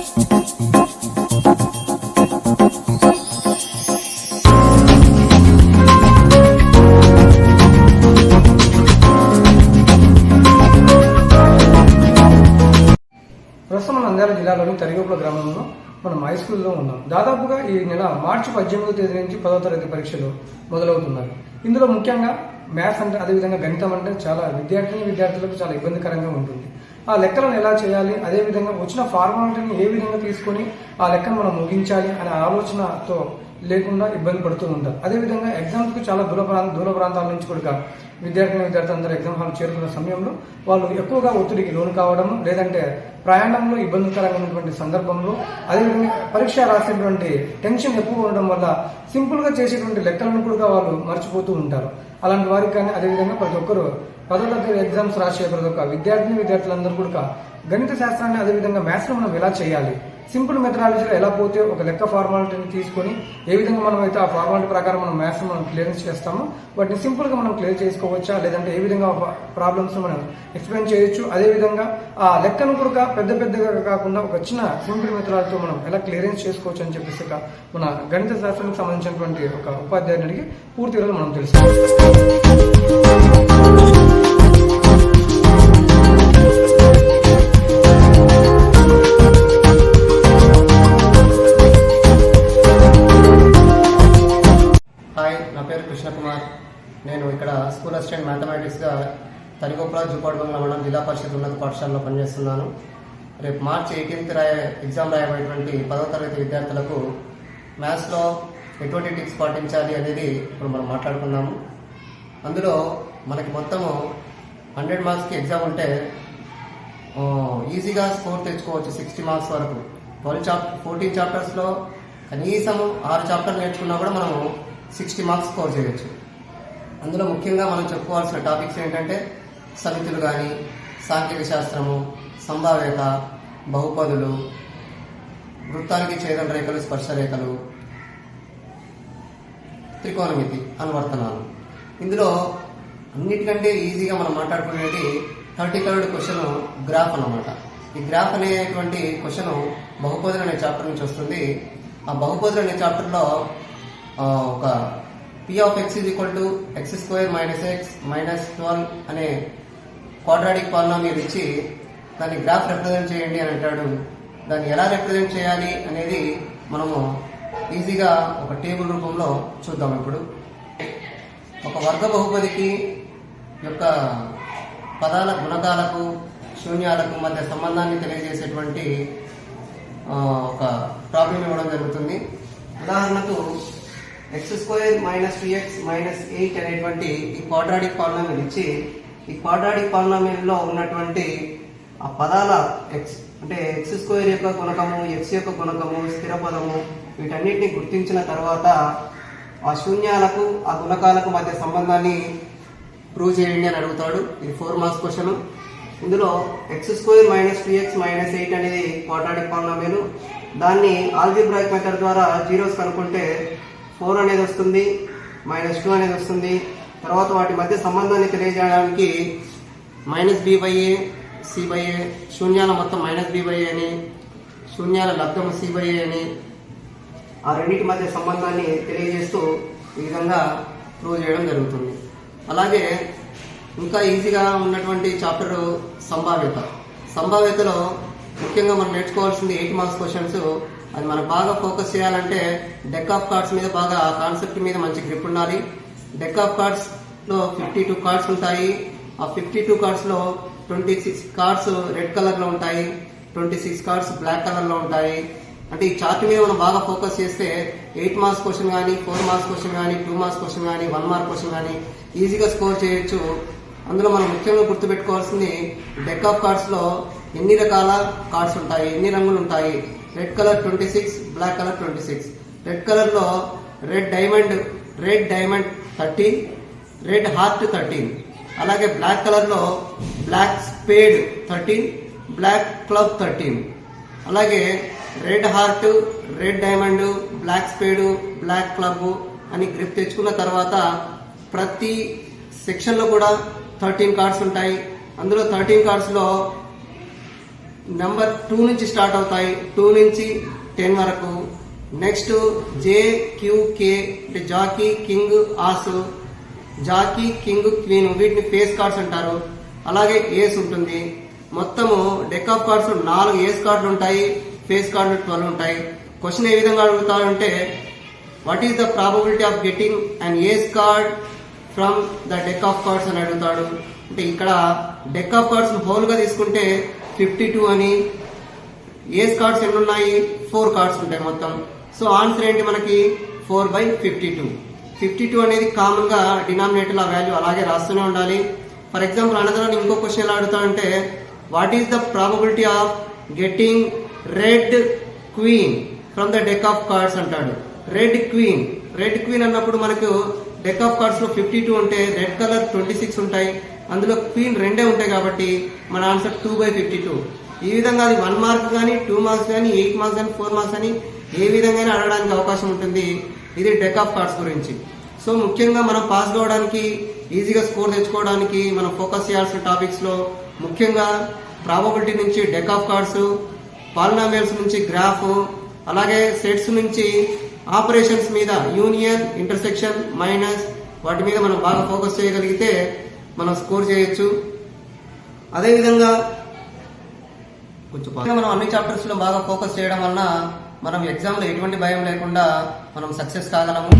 ప్రస్తుతం నంద్యాల జిల్లాలోని తరిగోపుల గ్రామంలో మనం హై స్కూల్లో ఉన్నాం. దాదాపుగా ఈ నెల మార్చి పద్దెనిమిదో తేదీ నుంచి పదో తరగతి పరీక్షలు మొదలవుతున్నాయి ఇందులో ముఖ్యంగా మ్యాథ్స్ అంటే అదేవిధంగా గణితం అంటే చాలా విద్యార్థిని విద్యార్థులకు చాలా ఇబ్బందికరంగా ఉంటుంది. ఆ లెక్కలను ఎలా చేయాలి? అదేవిధంగా వచ్చిన ఫార్మాలిటీని ఏ విధంగా తీసుకొని ఆ లెక్కను మనం ముగించాలి అనే ఆలోచనతో లేకుండా ఇబ్బంది పడుతూ ఉంటారు. అదేవిధంగా ఎగ్జామ్స్కు చాలా దూర ప్రాంత దూర ప్రాంతాల నుంచి కూడా విద్యార్థిని విద్యార్థులు అందరూ ఎగ్జామ్ హాల్ చేరుకున్న సమయంలో వాళ్ళు ఎక్కువగా ఒత్తిడికి లోను కావడం లేదంటే ప్రయాణంలో ఇబ్బందికరంగా ఉన్నటువంటి సందర్భంలో అదేవిధంగా పరీక్ష రాసేటువంటి టెన్షన్ ఎక్కువ ఉండడం వల్ల సింపుల్గా చేసేటువంటి లెక్కలను కూడా వాళ్ళు మర్చిపోతూ ఉంటారు. అలాంటి వారికి కానీ అదేవిధంగా ప్రతి ఒక్కరు పదో తరగతి ఎగ్జామ్స్ రాసే ప్రతి ఒక్క విద్యార్థిని విద్యార్థులందరూ కూడా గణిత శాస్త్రాన్ని అదేవిధంగా మ్యాథ్స్ మనం ఎలా చేయాలి? సింపుల్ మెథడాలజీలో ఎలా పోతే ఒక లెక్క ఫార్మాలిటీని తీసుకొని ఏ విధంగా మనం అయితే ఆ ఫార్మాలిటీ ప్రకారం మనం మ్యాథ్స్ మనం క్లియరెన్స్ చేస్తామో వాటిని సింపుల్గా మనం క్లియర్ చేసుకోవచ్చా లేదంటే ఏ విధంగా ప్రాబ్లమ్స్ మనం ఎక్స్ప్లెయిన్ చేయొచ్చు అదేవిధంగా ఆ లెక్కను కూడా పెద్ద పెద్దగా కాకుండా ఒక చిన్న సింపుల్ మెథడాలతో మనం ఎలా క్లియరెన్స్ చేసుకోవచ్చు అని చెప్పేసి మన గణిత శాస్త్రానికి సంబంధించినటువంటి ఒక ఉపాధ్యాయుని అడిగి పూర్తి వివరాలు మనం తెలుసుకోవచ్చు ఇక్కడ స్కూల్ అసిస్టెంట్ మ్యాథమెటిక్స్గా తరిగొప్పల జూపాడుగంగ మండలం జిల్లా పరిషత్ ఉన్నత పాఠశాలలో పనిచేస్తున్నాను. రేపు మార్చి ఎయిటీన్త్ రాయ ఎగ్జామ్ రాయబడినటువంటి పదవ తరగతి విద్యార్థులకు మ్యాథ్స్లో ఎటువంటి టిప్స్ పాటించాలి అనేది ఇప్పుడు మనం మాట్లాడుకున్నాము. అందులో మనకి మొత్తము హండ్రెడ్ మార్క్స్కి ఎగ్జామ్ ఉంటే ఈజీగా స్కోర్ తెచ్చుకోవచ్చు సిక్స్టీ మార్క్స్ వరకు. ట్వెల్వ్ చాప్ ఫోర్టీన్ చాప్టర్స్లో కనీసం ఆరు చాప్టర్లు నేర్చుకున్నా కూడా మనము సిక్స్టీ మార్క్స్ స్కోర్ చేయొచ్చు. అందులో ముఖ్యంగా మనం చెప్పుకోవాల్సిన టాపిక్స్ ఏంటంటే సమితులు కానీ సాంకేతిక శాస్త్రము సంభావ్యత బహుపదులు వృత్తానికి ఛేదన రేఖలు స్పర్శ రేఖలు త్రికోణమితి అనువర్తనాలు. ఇందులో అన్నిటికంటే ఈజీగా మనం మాట్లాడుకునేది థర్టీ థర్డ్ క్వశ్చన్ గ్రాఫ్ అనమాట ఈ గ్రాఫ్ అనేటువంటి క్వశ్చన్ బహుపదులు అనే చాప్టర్ నుంచి వస్తుంది. ఆ బహుపదులు అనే చాప్టర్లో ఒక P of X is equal to X square minus X minus twelve అనే క్వాడ్రాటిక్ పాలినామియల్ ఇచ్చి దాన్ని గ్రాఫ్ రిప్రజెంట్ చేయండి అని అంటాడు. దాన్ని ఎలా రిప్రజెంట్ చేయాలి అనేది మనము ఈజీగా ఒక టేబుల్ రూపంలో చూద్దాం ఇప్పుడు. ఒక వర్గ బహుపదికి యొక్క పదాల గుణకాలకు శూన్యాలకు మధ్య సంబంధాన్ని తెలియజేసేటువంటి ఒక ప్రాబ్లం ఇవ్వడం జరుగుతుంది. ఉదాహరణకు X square minus two X minus eight అనేటువంటి ఈ క్వాడ్రాటిక్ పాలినామిల్ ఇచ్చి ఈ క్వాడ్రాటిక్ పాలినామిల్ ఉన్నటువంటి ఆ పదాల ఎక్స్ అంటే ఎక్స్ స్క్వేర్ యొక్క గుణకము ఎక్స్ యొక్క గుణకము స్థిర పదము వీటన్నిటిని గుర్తించిన తర్వాత ఆ శూన్యాలకు ఆ గుణకాలకు మధ్య సంబంధాన్ని ప్రూవ్ చేయండి అని అడుగుతాడు. ఇది ఫోర్ మార్క్స్ క్వశ్చన్ ఇందులో x square minus two x minus eight అనేది క్వాడ్రాటిక్ పాలినామిల్ దాన్ని ఆల్జిబ్రాయిక్ మెథడ్ ద్వారా జీరోస్ కనుక్కుంటే ఫోర్ అనేది వస్తుంది మైనస్ టూ అనేది వస్తుంది. తర్వాత వాటి మధ్య సంబంధాన్ని తెలియజేయడానికి minus b by a c by a శూన్యాల మొత్తం మైనస్ బి బై ఏ అని శూన్యాల లబ్ధం సి బై ఏ అని ఆ రెండింటి మధ్య సంబంధాన్ని తెలియజేస్తూ ఈ విధంగా ప్రూవ్ చేయడం జరుగుతుంది. అలాగే ఇంకా ఈజీగా ఉన్నటువంటి చాప్టర్ సంభావ్యత. సంభావ్యతలో ముఖ్యంగా మనం నేర్చుకోవాల్సింది ఎయిట్ మార్క్స్ క్వశ్చన్స్. అది మనం బాగా ఫోకస్ చేయాలంటే డెక్ ఆఫ్ కార్డ్స్ మీద బాగా ఆ కాన్సెప్ట్ మీద మంచి గ్రిప్ ఉండాలి. డెక్ ఆఫ్ కార్డ్స్లో ఫిఫ్టీ టూ కార్డ్స్ ఉంటాయి. ఆ ఫిఫ్టీ టూ కార్డ్స్లో ట్వంటీ సిక్స్ కార్డ్స్ రెడ్ కలర్లో ఉంటాయి. ట్వంటీ సిక్స్ కార్డ్స్ బ్లాక్ కలర్లో ఉంటాయి. అంటే ఈ చార్ట్ మీద మనం బాగా ఫోకస్ చేస్తే ఎయిట్ మార్క్స్ క్వశ్చన్ కానీ ఫోర్ మార్క్స్ క్వశ్చన్ కానీ టూ మార్క్స్ క్వశ్చన్ కానీ వన్ మార్క్ క్వశ్చన్ కానీ ఈజీగా స్కోర్ చేయొచ్చు. అందులో మనం ముఖ్యంగా గుర్తుపెట్టుకోవాల్సింది డెక్ ఆఫ్ కార్డ్స్లో ఎన్ని రకాల కార్డ్స్ ఉంటాయి ఎన్ని రంగులు ఉంటాయి. Red colour twenty six black colour twenty six red కలర్లో red diamond red diamond thirteen red heart thirteen అలాగే బ్లాక్ కలర్లో black spade thirteen black club thirteen అలాగే red heart red diamond black spade black club అని grip తెచ్చుకున్న తర్వాత ప్రతి సెక్షన్లో కూడా థర్టీన్ కార్డ్స్ ఉంటాయి. అందులో థర్టీన్ కార్డ్స్లో నంబర్ టూ నుంచి స్టార్ట్ అవుతాయి. టూ నుంచి టెన్ వరకు. నెక్స్ట్ జే క్యూ కే అంటే జాకీ కింగ్ ఆసు. జాకీ కింగ్ క్వీన్ వీటిని ఫేస్ కార్డ్స్ అంటారు. అలాగే ఏస్ ఉంటుంది. మొత్తము డెక్ ఆఫ్ కార్డ్స్ నాలుగు ఏస్ కార్డులు ఉంటాయి. ఫేస్ కార్డులు ట్వెల్వ్ ఉంటాయి. క్వశ్చన్ ఏ విధంగా అడుగుతారంటే what is the probability of getting and ace card from the deck of cards అని అడుగుతాడు. అంటే ఇక్కడ డెక్ ఆఫ్ కార్డ్స్ హోల్గా తీసుకుంటే ఫిఫ్టీ టూ అని. ఏస్ కార్డ్స్ ఎన్ని ఉన్నాయి ఫోర్ కార్డ్స్ ఉంటాయి మొత్తం. సో ఆన్సర్ ఏంటి మనకి? Four by fifty two fifty two అనేది కామన్గా డినామినేటర్ ఆ వాల్యూ అలాగే రాస్తూనే ఉండాలి. ఫర్ ఎగ్జాంపుల్ అనదర్ ఇంకో క్వశ్చన్ ఎలా అడుగుతాడంటే what is the probability of getting red queen from the deck of cards అంటాడు. రెడ్ క్వీన్ రెడ్ క్వీన్ అన్నప్పుడు మనకు డెక్ ఆఫ్ కార్డ్స్లో ఫిఫ్టీ టూ ఉంటే రెడ్ కలర్ ట్వంటీ సిక్స్ ఉంటాయి. అందులో క్వీన్ రెండే ఉంటాయి కాబట్టి మన answer two by fifty two. ఈ విధంగా అది వన్ మార్క్ కానీ టూ మార్క్స్ కానీ ఎయిట్ మార్క్స్ కానీ ఫోర్ మార్క్స్ కానీ ఏ విధంగా అడగడానికి అవకాశం ఉంటుంది. ఇది డెక్ ఆఫ్ కార్డ్స్ గురించి. సో ముఖ్యంగా మనం పాస్ కావడానికి ఈజీగా స్కోర్ తెచ్చుకోవడానికి మనం ఫోకస్ చేయాల్సిన టాపిక్స్లో ముఖ్యంగా ప్రాబబిలిటీ నుంచి డెక్ ఆఫ్ కార్డ్స్ పాలినామియల్స్ నుంచి గ్రాఫ్ అలాగే సెట్స్ నుంచి ఆపరేషన్స్ మీద యూనియన్ ఇంటర్సెక్షన్ మైనస్ వాటి మీద మనం బాగా ఫోకస్ చేయగలిగితే మనం స్కోర్ చేయొచ్చు. అదేవిధంగా కొంచెం మనం అన్ని చాప్టర్స్లో బాగా ఫోకస్ చేయడం వలన మనం ఎగ్జామ్లో ఎటువంటి భయం లేకుండా మనం సక్సెస్ కాగలము.